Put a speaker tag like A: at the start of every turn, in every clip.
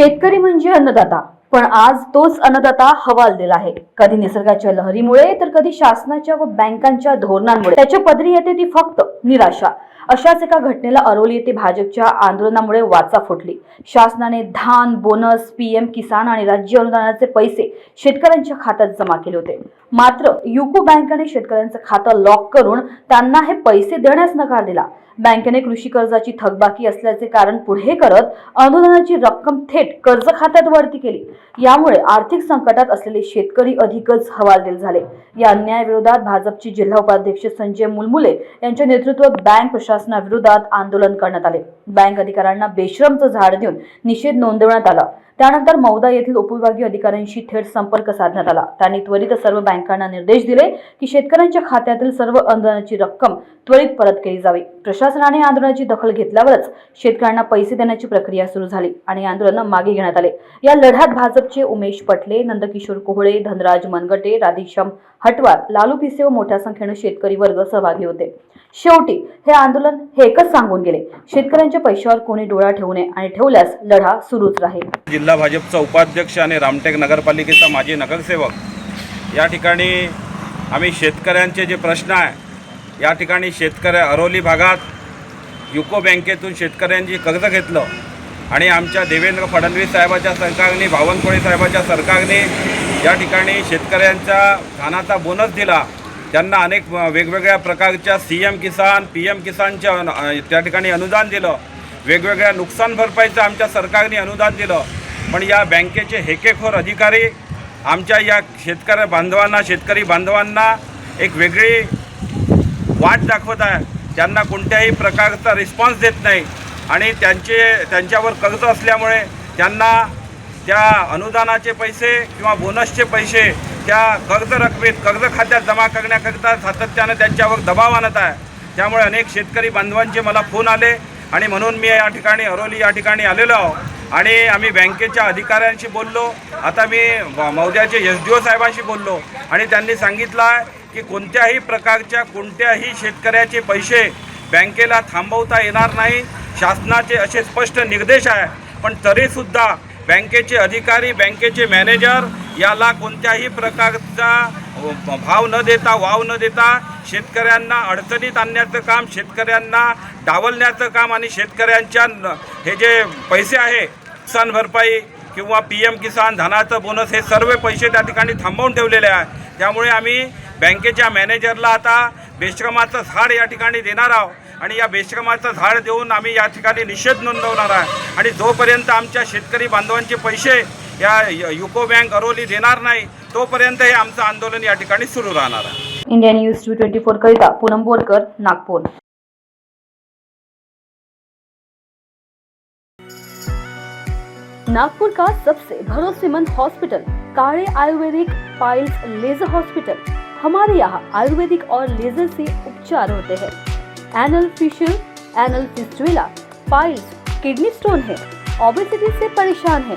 A: शेतकरी म्हणजे अन्नदाता. पण आज तोच अन्नदाता हवालदिल आहे. कधी निसर्गाच्या लहरीमुळे तर कधी शासनाच्या व बँकांच्या धोरणांमुळे. त्याच्या पदरी येते ती फक्त निराशा. अशाच एका घटनेला अरोली येथे भाजपच्या आंदोलनामुळे वाचा फुटली. शासनाने धान बोनस पीएम किसान आणि राज्य अनुदानाचे पैसे शेतकऱ्यांच्या खात्यात जमा केले होते. मात्र युको बँकेने शेतकऱ्यांचं खातं लॉक करून त्यांना हे पैसे देण्यास नकार दिला. बँकेने कृषी कर्जाची थकबाकी असल्याचे कारण पुढे करत अनुदानाची रक्कम थेट कर्ज खात्यात वरती केली. यामुळे आर्थिक संकटात असलेले शेतकरी अधिकच हवालदिल झाले. या अन्यायाविरोधात भाजपचे जिल्हा उपाध्यक्ष संजय मुलमुले यांच्या नेतृत्वात बँक प्रशासन शासनाविरोधात आंदोलन करण्यात आले. बँक अधिकाऱ्यांना बेश्रमचं झाड देऊन निषेध नोंदवण्यात आला. त्यानंतर मौदा येथील उपविभागीय अधिकाऱ्यांशी थेट संपर्क साधण्यात आला. त्यांनी त्वरित सर्व बँकांना निर्देश दिले की शेतकऱ्यांच्या खात्यातील सर्व अनुदानाची रक्कम त्वरित परत केली जावी. प्रशासनाने आंदोलनाची दखल घेतल्यावरच शेतकऱ्यांना पैसे देण्याची प्रक्रिया सुरू झाली आणि आंदोलन मागे घेण्यात आले. या लढ्यात भाजपचे उमेश पटले नंदकिशोर कोहळे धनराज मनगटे राधेश्याम हटवार लालू पिसे व मोठ्या संख्येनं शेतकरी वर्ग सहभागी होते. शेवटी हे आंदोलन हे एकच सांगून गेले. शेतकऱ्यांच्या पैशावर कोणी डोळा ठेवू नये आणि ठेवल्यास लढा सुरूच राहील.
B: जिल्हा भाजपचा उपाध्यक्ष आणि रामटेक नगरपालिकेचा माजी नगरसेवक. या ठिकाणी आम्ही शेतकऱ्यांचे जे प्रश्न आहे या ठिकाणी शेतकऱ्या अरोली भागात युको बँकेतून शेतकऱ्यांची कर्ज घेतलं आणि आमच्या देवेंद्र फडणवीस साहेबाच्या सरकारने बावनकुळे साहेबाच्या सरकारने या ठिकाणी शेतकऱ्यांच्या धानाचा बोनस दिला. त्यांना अनेक वेगवेगळ्या प्रकारच्या C M Kisan P M Kisan त्या ठिकाणी अनुदान दिलं. वेगवेगळ्या नुकसान भरपाईचं आमच्या सरकारने अनुदान दिलं. पण या बँकेचे हेकेखोर अधिकारी आमच्या या शेतकऱ्या बांधवांना शेतकरी बांधवांना एक वेगळी वाट दाखवत आहे. त्यांना कोणत्याही प्रकारचा रिस्पॉन्स देत नाही. आणि त्यांचे त्यांच्यावर कर्ज असल्यामुळे त्यांना त्या अनुदानाचे पैसे किंवा बोनसचे पैसे त्या कर्ज रकमेत कर्ज खात्यात जमा करण्याकरिता सातत्यानं त्यांच्यावर दबाव आणत आहे. त्यामुळे अनेक शेतकरी बांधवांचे मला फोन आले आणि म्हणून मी या ठिकाणी अरोली या ठिकाणी आलेलो आहो. आणि आम्ही बँकेच्या अधिकाऱ्यांशी बोललो. आता मी मौद्याचे एस डी ओ साहेबांशी बोललो. आणि त्यांनी सांगितलं आहे की कोणत्याही प्रकारच्या कोणत्याही शेतकऱ्याचे पैसे बँकेला थांबवता येणार नाही. शासनाचे असे स्पष्ट निर्देश आहे. पण तरीसुद्धा बँकेचे अधिकारी बँकेचे मॅनेजर याला कोणत्याही प्रकारचा भाव न देता वाव न देता शेतकऱ्यांना अडचणीत आणण्याचं काम शेतकऱ्यांना डावलण्याचं काम आणि शेतकऱ्यांच्या हे जे पैसे आहे नुकसान भरपाई किंवा पी एम किसान धनाचं बोनस हे सर्व पैसे त्या ठिकाणी थांबवून ठेवलेले आहे. त्यामुळे आम्ही बँकेच्या मॅनेजरला आता बेश्रमाचं झाड या ठिकाणी देणार आहोत आणि या बेश्रमाचं झाड देऊन आम्ही या ठिकाणी निषेध नोंदवणार आहे. आणि जोपर्यंत आमच्या शेतकरी बांधवांचे पैसे या युको बँक अरोली देणार नाही तोपर्यंत हे आमचं आंदोलन या ठिकाणी सुरू राहणार आहे.
A: India news two twenty four करिता पूनम बोरकर नागपूर. नागपुर का सबसे भरोसेमंद हॉस्पिटल काड़े आयुर्वेदिक पाइल्स लेजर हॉस्पिटल हमारे यहाँ आयुर्वेदिक और लेजर से उपचार होते हैं। Anal fissure anal fistula piles kidney stone है। ओबेसिटी से परेशान है।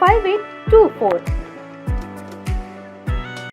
A: five eight two four